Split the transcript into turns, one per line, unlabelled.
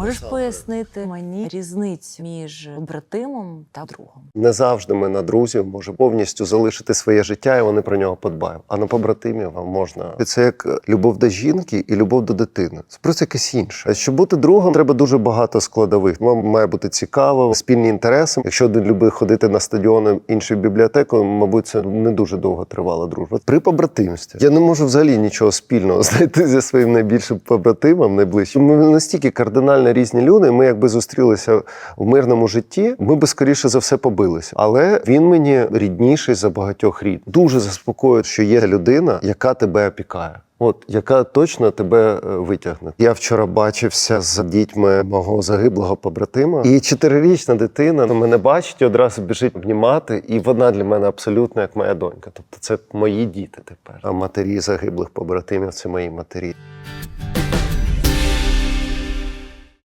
Можеш пояснити мені різницю між братимом та другом?
Не завжди ми на друзів може повністю залишити своє життя, і вони про нього подбають. А на побратимів вам можна це як любов до жінки і любов до дитини. Це просто якесь інше. Щоб бути другом, треба дуже багато складових. Вам має бути цікаво, спільні інтереси. Якщо один любить ходити на стадіони, інший в бібліотеку, мабуть, це не дуже довго тривала дружба. При побратимстві я не можу взагалі нічого спільного знайти зі своїм найбільшим побратимом, найближчим. Ми настільки кардинально різні люди. Ми якби зустрілися в мирному житті, ми би скоріше за все побилися. Але він мені рідніший за багатьох рід. Дуже заспокоює, що є людина, яка тебе опікає. От яка точно тебе е, витягне. Я вчора бачився з дітьми мого загиблого побратима, і чотирирічна дитина мене бачить одразу біжить обнімати, і вона для мене абсолютно як моя донька. Тобто це мої діти тепер. А матері загиблих побратимів це мої матері.